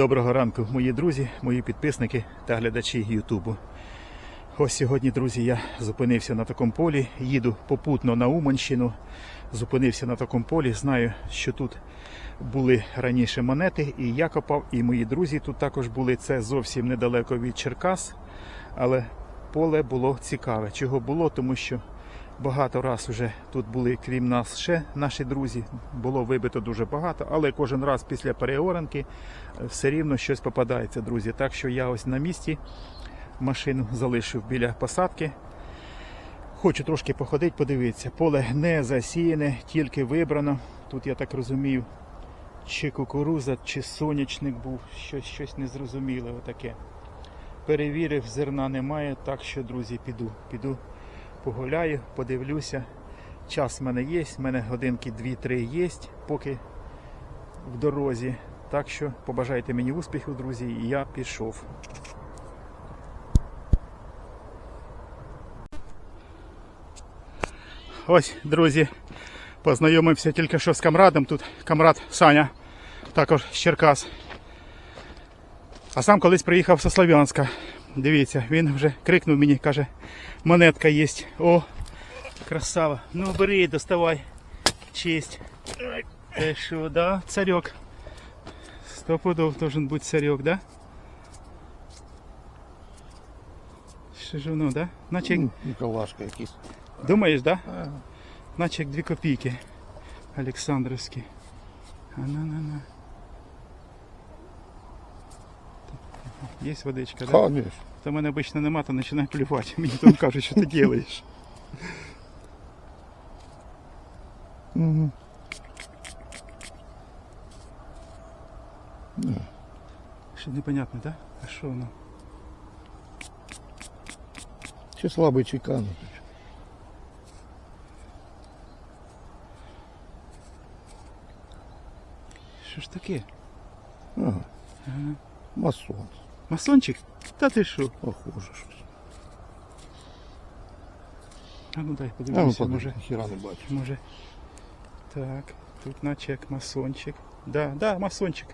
Доброго ранку, мої друзі, мої підписники та глядачі Ютубу. Ось сьогодні, друзі, я зупинився на такому полі, їду попутно на Уманщину. Зупинився на такому полі. Знаю, що тут були раніше монети, і я копав, і мої друзі тут також були. Це зовсім недалеко від Черкас. Але поле було цікаве. Чого було? Тому що багато раз вже тут були, крім нас, ще наші друзі. Було вибито дуже багато, але кожен раз після переоранки е, все рівно щось попадається, друзі. Так що я ось на місці машину залишив біля посадки. Хочу трошки походити, подивитися. Поле не засіяне, тільки вибрано. Тут я так розумію, чи кукуруза, чи сонячник був, щось, щось незрозуміле отаке. Перевірив, зерна немає, так що, друзі, піду. Піду погуляю, подивлюся. Час в мене є, в мене годинки 2-3 є, поки в дорозі. Так що побажайте мені успіху, друзі, і я пішов. Ось, друзі, познайомився тільки що з камрадом. Тут камрад Саня, також з Черкас. А сам колись приїхав зі Слов'янська. Дивіться, він вже крикнув мені, каже, монетка є. О, красава. Ну бери, доставай. Честь. Те що, да, царьок. Сто пудов должен бути царьок, да? Що ж воно, да? Наче, як- Ніколашка якийсь. думаєш, да? Наче як дві копійки. Олександрівські. А на на на. Є водичка, да? Конечно. То в мене обично нема, то починаю плювати. Мені там кажуть, що ти робиш. Угу. Що непонятно, так? Да? А що воно? Чи слабий чекан. Що ж таке? Ага. Ага. Масон. Масончик? Та ти що? Похоже щось. А ну дай А ну подивимося, подивись, може. ніхіра не бачу. Може. Так, тут наче як масончик. Да, да, масончик.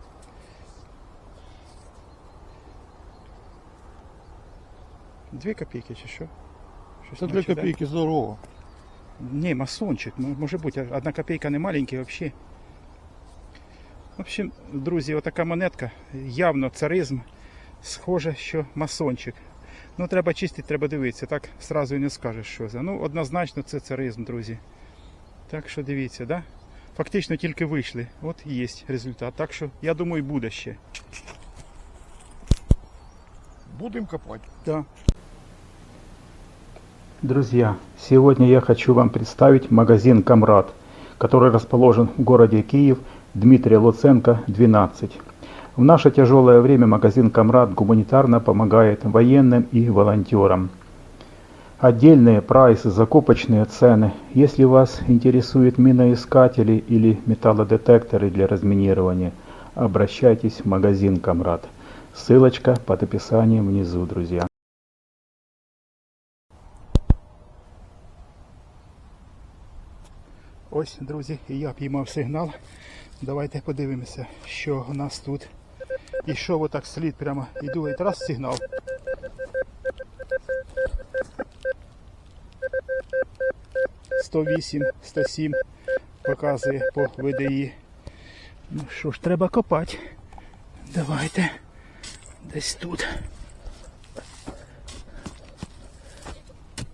Дві копійки чи що? Щось Це для наче, да? копійки здорово. Ні, масончик, м- може бути, одна копійка не маленький взагалі. В общем, друзі, отака монетка, явно царизм, схоже, що масончик. Ну, треба чистити, треба дивитися, так сразу і не скажеш, що за. Ну, однозначно це царизм, друзі. Так що дивіться, да? Фактично тільки вийшли. От і є результат. Так що, я думаю, буде ще. Будемо копати. Да. Друзья, сегодня я хочу вам представить магазин «Камрад», который расположен в городе Киев, Дмитрия Луценко, 12. В наше тяжелое время магазин «Камрад» гуманитарно помогает военным и волонтерам. Отдельные прайсы, закупочные цены. Если вас интересуют миноискатели или металлодетекторы для разминирования, обращайтесь в магазин «Камрад». Ссылочка под описанием внизу, друзья. Ось, друзі, і я піймав сигнал. Давайте подивимося, що у нас тут. І що отак слід прямо іду і раз сигнал. Сто вісім, сто сім показує по ВДІ. Ну що ж, треба копати. Давайте. Десь тут.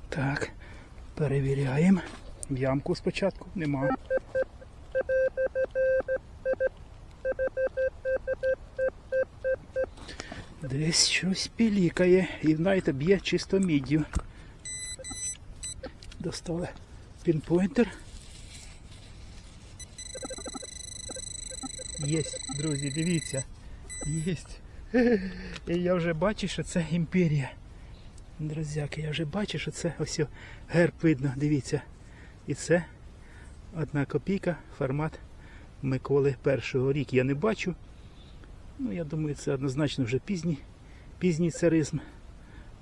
Так, перевіряємо. Ямку спочатку нема. Десь щось пілікає і знаєте, б'є чисто міддю. Достали пінпойнтер. Єсть, друзі, дивіться. Єсть. І я вже бачу, що це імперія. Друзяки, я вже бачу, що це ось герб видно, дивіться. І це одна копійка, формат Миколи першого рік. Я не бачу. Ну, я думаю, це однозначно вже пізній, пізній царизм.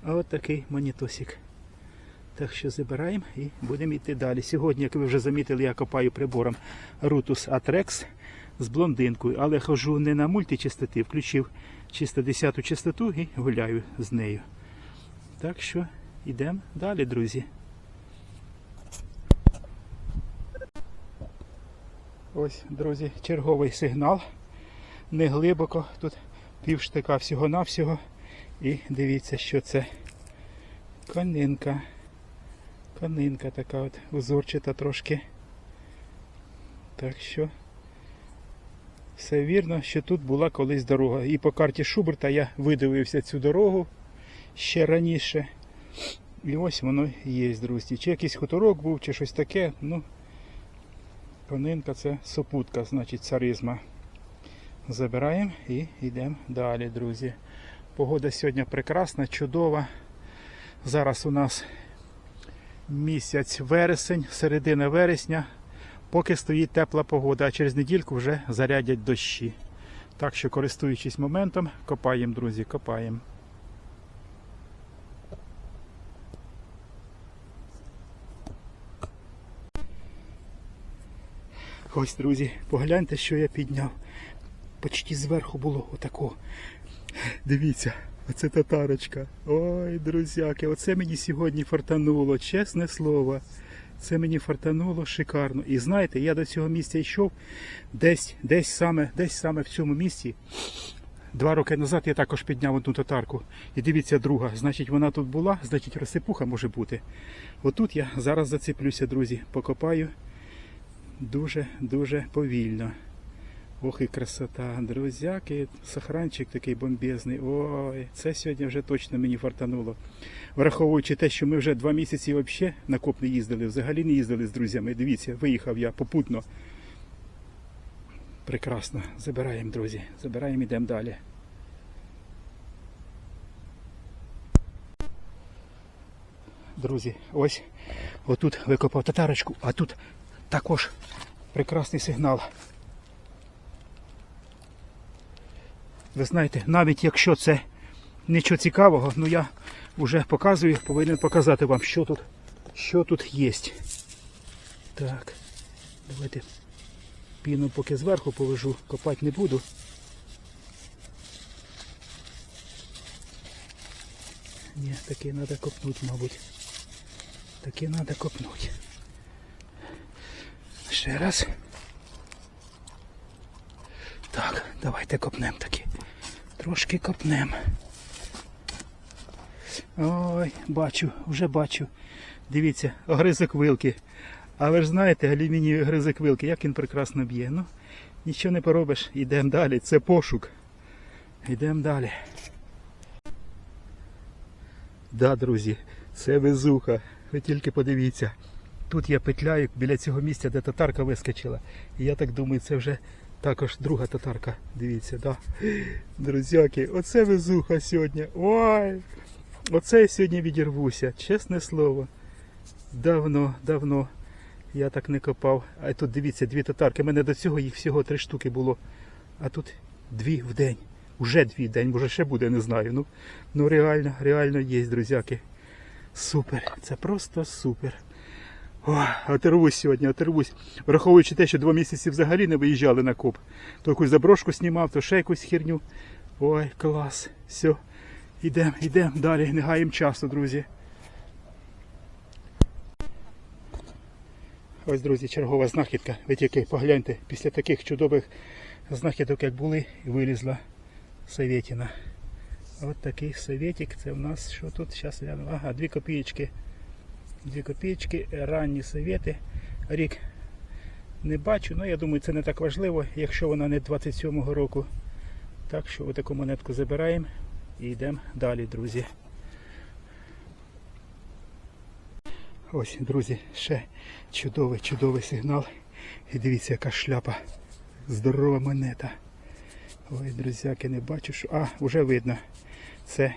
А от такий монітосик. Так що забираємо і будемо йти далі. Сьогодні, як ви вже замітили, я копаю прибором Rutus Atrex з блондинкою, але хожу не на мультичастоти, включив чисто 10 частоту і гуляю з нею. Так що йдемо далі, друзі. Ось, друзі, черговий сигнал. Не глибоко, тут півштика всього-навсього. І дивіться, що це конинка. Конинка така от узорчата трошки. Так що все вірно, що тут була колись дорога. І по карті Шуберта я видивився цю дорогу ще раніше. І ось воно є, друзі. Чи якийсь хуторок був, чи щось таке. Ну, конинка це сопутка, значить, царизма. Забираємо і йдемо далі, друзі. Погода сьогодні прекрасна, чудова. Зараз у нас місяць вересень, середина вересня. Поки стоїть тепла погода, а через недільку вже зарядять дощі. Так що, користуючись моментом, копаємо, друзі, копаємо. Ось, друзі, погляньте, що я підняв. Почти зверху було отако. Дивіться, оце татарочка. Ой, друзяки, оце мені сьогодні фартануло, чесне слово. Це мені фартануло шикарно. І знаєте, я до цього місця йшов десь, десь саме, десь саме в цьому місці. Два роки назад я також підняв одну татарку. І дивіться, друга. Значить, вона тут була, значить, розсипуха може бути. Отут я зараз зациплюся, друзі, покопаю дуже-дуже повільно. Ох і красота, друзяки, сахранчик такий бомбезний. Ой, це сьогодні вже точно мені фартануло. Враховуючи те, що ми вже два місяці взагалі на коп не їздили, взагалі не їздили з друзями. Дивіться, виїхав я попутно. Прекрасно. Забираємо, друзі. Забираємо, йдемо далі. Друзі, ось отут викопав татарочку, а тут також прекрасний сигнал. Ви знаєте, навіть якщо це нічого цікавого, ну я вже показую, повинен показати вам, що тут, що тут є. Так, давайте піну поки зверху положу, копати не буду. Ні, таки треба копнути, мабуть. Таки треба копнути. Ще раз. Так, давайте копнемо таки. Трошки копнемо. Ой, бачу, вже бачу. Дивіться, огризок вилки. А ви ж знаєте, алюмінієвий гризок вилки, як він прекрасно б'є. Ну, нічого не поробиш, йдемо далі. Це пошук. Йдемо далі. Да, друзі, це везуха. Ви тільки подивіться. Тут я петляю біля цього місця, де татарка вискочила. І я так думаю, це вже також друга татарка. Дивіться, да. Друзяки, оце везуха сьогодні. Ой! Оце я сьогодні відірвуся, чесне слово. Давно, давно я так не копав. А тут дивіться, дві татарки. У мене до цього їх всього три штуки було. А тут дві в день. Уже дві в день, може ще буде, не знаю. Ну, ну реально, реально є, друзяки. Супер. Це просто супер. О, оторвусь сьогодні, оторвусь. Враховуючи те, що два місяці взагалі не виїжджали на коп. То якусь заброшку знімав, то ще якусь херню. Ой, клас. Все. Йдемо, йдемо далі, не гаємо часу, друзі. Ось, друзі, чергова знахідка. Ви тільки погляньте, після таких чудових знахідок, як були, вилізла Советіна. От такий советик. Це в нас що тут? Зараз гляну. Ага, дві копієчки. Дві копійки, ранні совєти. Рік не бачу, але я думаю, це не так важливо, якщо вона не 27-го року. Так що отаку монетку забираємо і йдемо далі, друзі. Ось, друзі, ще чудовий, чудовий сигнал. І дивіться, яка шляпа. Здорова монета. Ой, друзяки, не бачу, що. А, вже видно. Це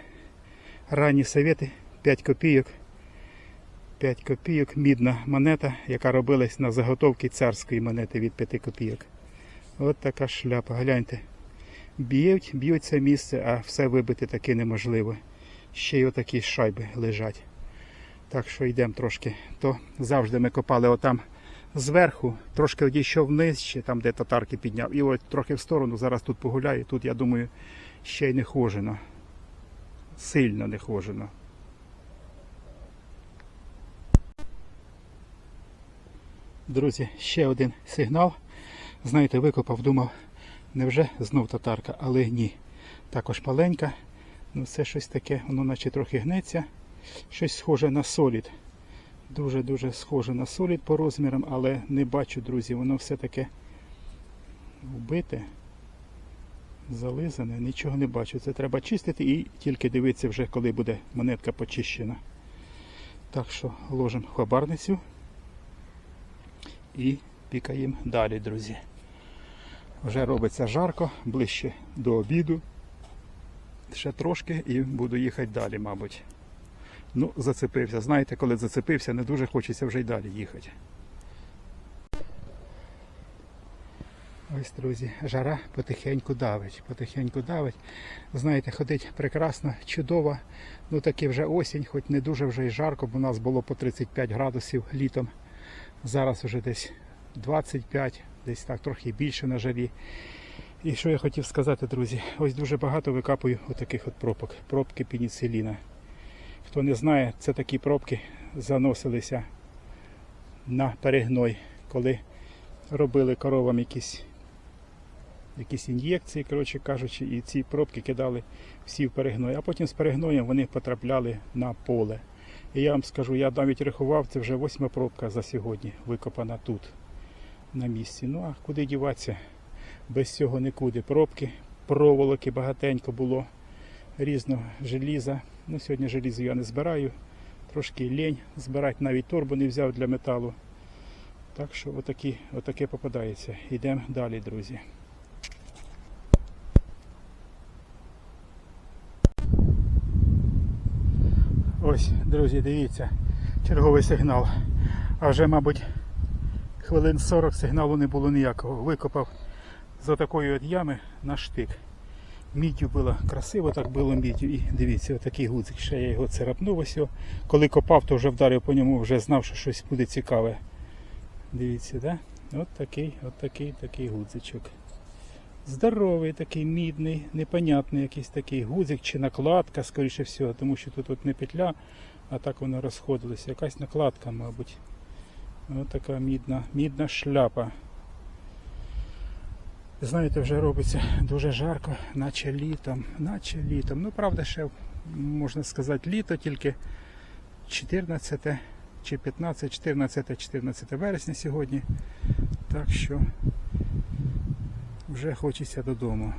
ранні совєти, 5 копійок. 5 копійок, мідна монета, яка робилась на заготовки царської монети від 5 копійок. От така шляпа, гляньте. Б'ють, б'ють це місце, а все вибити таки неможливо. Ще й отакі шайби лежать. Так що йдемо трошки. То завжди ми копали отам зверху, трошки одійшов ще там, де татарки підняв. І от трохи в сторону, зараз тут погуляю. Тут, я думаю, ще й не хожено. Сильно не хожено. Друзі, ще один сигнал. Знаєте, викопав, думав, невже знов татарка, але ні. Також маленька. Ну це щось таке, воно наче трохи гнеться. Щось схоже на солід. Дуже-дуже схоже на солід по розмірам, але не бачу, друзі, воно все таке вбите, зализане, нічого не бачу. Це треба чистити і тільки дивитися вже, коли буде монетка почищена. Так що ложимо хабарницю і пікаємо далі, друзі. Вже робиться жарко, ближче до обіду. Ще трошки і буду їхати далі, мабуть. Ну, зацепився. Знаєте, коли зацепився, не дуже хочеться вже й далі їхати. Ось, друзі, жара потихеньку давить, потихеньку давить. Знаєте, ходить прекрасно, чудово. Ну таки вже осінь, хоч не дуже вже й жарко, бо у нас було по 35 градусів літом. Зараз вже десь 25, десь так трохи більше на жарі. І що я хотів сказати, друзі, ось дуже багато викапую отаких от пробок. Пробки пеніциліна. Хто не знає, це такі пробки заносилися на перегной, коли робили коровам якісь, якісь ін'єкції, коротше кажучи, і ці пробки кидали всі в перегной. А потім з перегноєм вони потрапляли на поле. І я вам скажу, я навіть рахував, це вже восьма пробка за сьогодні викопана тут, на місці. Ну а куди діватися? Без цього нікуди. Пробки, проволоки багатенько було, різного желіза. Ну, сьогодні желізо я не збираю. Трошки лінь збирати, навіть торбу не взяв для металу. Так що отакі, отаке попадається. Йдемо далі, друзі. Ось, друзі, дивіться, черговий сигнал. А вже, мабуть, хвилин 40 сигналу не було ніякого. Викопав з такої от ями на штик. Міддю було красиво, так було міддю. І дивіться, отакий гудзик. Ще я його царапнув ось. Коли копав, то вже вдарив по ньому, вже знав, що щось буде цікаве. Дивіться, да? От такий, от такий, такий гудзичок. Здоровий, такий мідний, непонятний якийсь такий гудзик чи накладка, скоріше всього, тому що тут от не петля, а так воно розходилося. Якась накладка, мабуть. Ось така мідна, мідна шляпа. Знаєте, вже робиться дуже жарко, наче літом, наче літом. Ну, правда, ще можна сказати літо, тільки 14 чи 15, 14, 14 вересня сьогодні. Так що вже хочеться додому.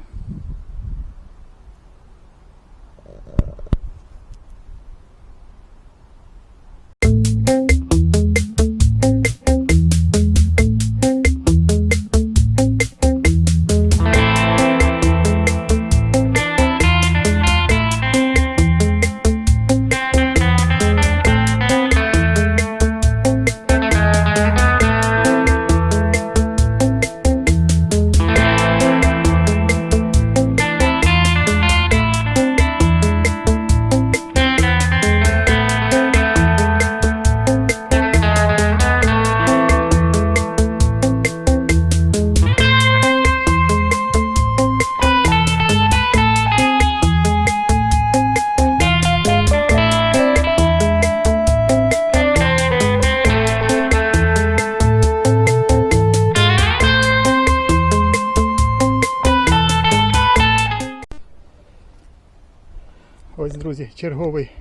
Друзі, черговий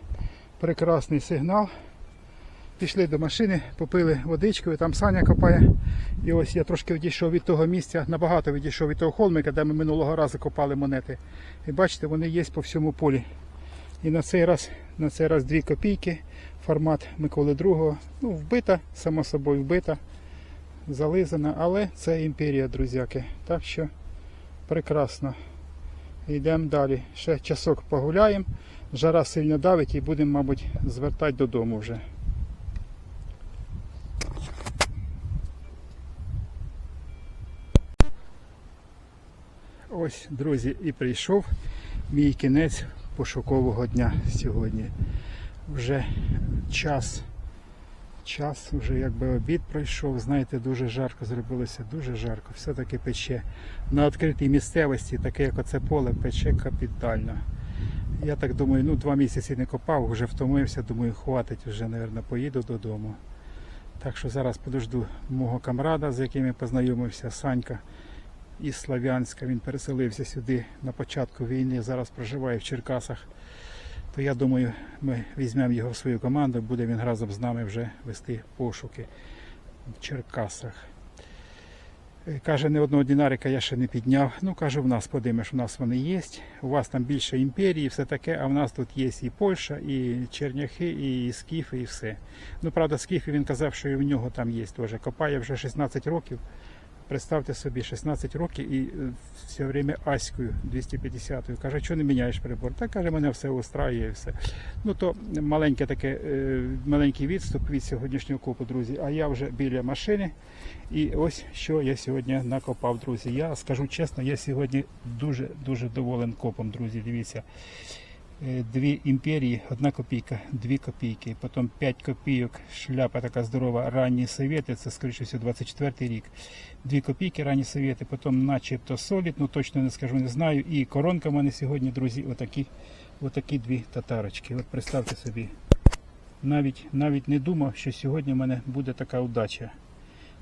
прекрасний сигнал. Пішли до машини, попили водичкою, там Саня копає. І ось я трошки відійшов від того місця, набагато відійшов від того холмика, де ми минулого разу копали монети. І бачите, вони є по всьому полі. І на цей раз, на цей раз 2 копійки, формат Миколи II. Ну, вбита, само собою вбита, зализана, але це імперія, друзяки. Так що прекрасно. Йдемо далі. Ще часок погуляємо. Жара сильно давить і будемо, мабуть, звертати додому вже. Ось, друзі, і прийшов мій кінець пошукового дня сьогодні. Вже час час, вже якби обід пройшов, знаєте, дуже жарко зробилося, дуже жарко. Все-таки пече. На відкритій місцевості, таке як оце поле, пече капітально. Я так думаю, ну два місяці не копав, вже втомився, думаю, хватить, вже, мабуть, поїду додому. Так що зараз подожду мого камрада, з яким я познайомився, Санька із Слав'янська. Він переселився сюди на початку війни, зараз проживає в Черкасах. То я думаю, ми візьмемо його в свою команду, буде він разом з нами вже вести пошуки в Черкасах. Каже, не одного динарика я ще не підняв. Ну, каже, в нас подимеш, у нас вони є. У вас там більше імперії, все таке, а в нас тут є і Польща, і Черняхи, і Скіфи, і все. Ну, правда, Скіфи він казав, що і в нього там є теж. Копає вже 16 років. Представте собі, 16 років і е, все время Аською 250-ю. Каже, що не міняєш прибор? Та каже, мене все устраює і все. Ну то маленьке таке, е, маленький відступ від сьогоднішнього копу, друзі. А я вже біля машини. І ось що я сьогодні накопав, друзі. Я скажу чесно, я сьогодні дуже дуже доволен копом, друзі. Дивіться. Е, Дві імперії, одна копійка, дві копійки, потім 5 копійок, шляпа така здорова, ранні совєти, це скоріше всього 24 рік. Дві копійки, ранні совєти, потім начебто солід, ну точно не скажу, не знаю. І коронка в мене сьогодні, друзі, отакі, отакі дві татарочки. От представте собі. Навіть, навіть не думав, що сьогодні в мене буде така удача.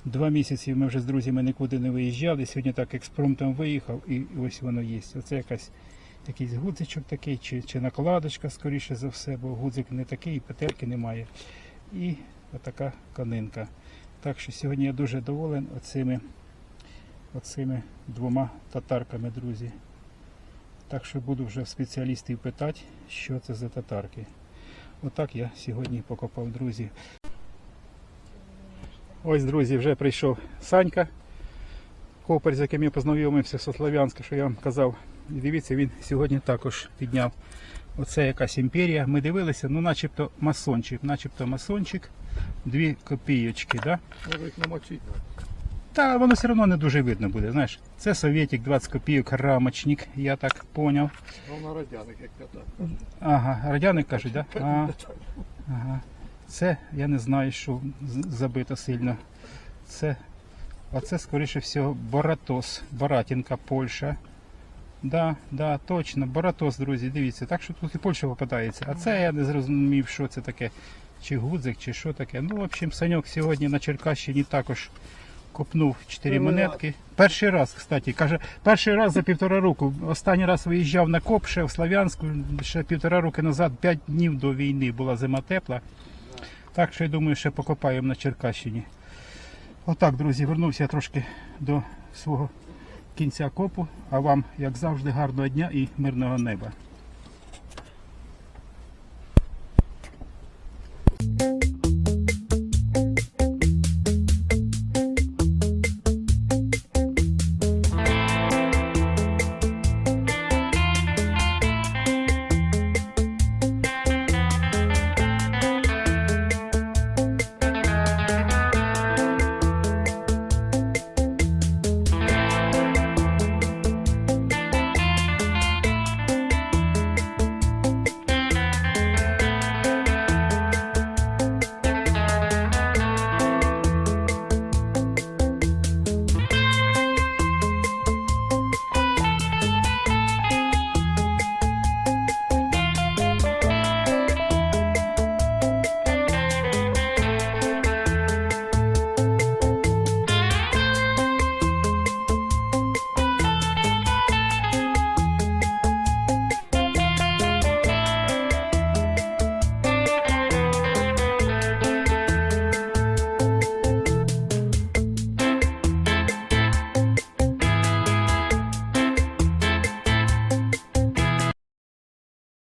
Два місяці ми вже з друзями нікуди не виїжджали. Сьогодні так експромтом виїхав і ось воно є. Оце якась якийсь гудзичок такий, чи, чи накладочка, скоріше за все, бо гудзик не такий, і петельки немає. І отака конинка. Так що сьогодні я дуже доволен оцими, оцими двома татарками, друзі. Так що буду вже спеціалістів питати, що це за татарки. Отак я сьогодні покопав, друзі. Ось, друзі, вже прийшов Санька, копер, з яким я познайомився з Слов'янська, що я вам казав. Дивіться, він сьогодні також підняв. Оце якась імперія. Ми дивилися, ну начебто масончик, начебто масончик, дві копійочки, да? Може їх намочити. Та воно все одно не дуже видно буде. Знаєш, це совєтик 20 копійок, рамочник, я так поняв. Головна радяник, як ката. Ага, радяник кажуть, да? А, ага. Це я не знаю, що забито сильно. Це, оце, скоріше всього, Боратос, Боратінка, Польща. Да, да, точно, Боратос, друзі, дивіться. Так що тут і Польща попадається. А це я не зрозумів, що це таке. Чи гудзик, чи що таке. Ну, в общем, Саньок сьогодні на Черкащині також копнув 4 Перший монетки. Перший раз, кстати, каже, перший раз за півтора року. Останній раз виїжджав на коп ще в Слав'янську, ще півтора роки назад, 5 днів до війни була зима тепла. Так що я думаю, ще покопаємо на Черкащині. Отак, друзі, вернувся я трошки до свого кінця копу. А вам, як завжди, гарного дня і мирного неба.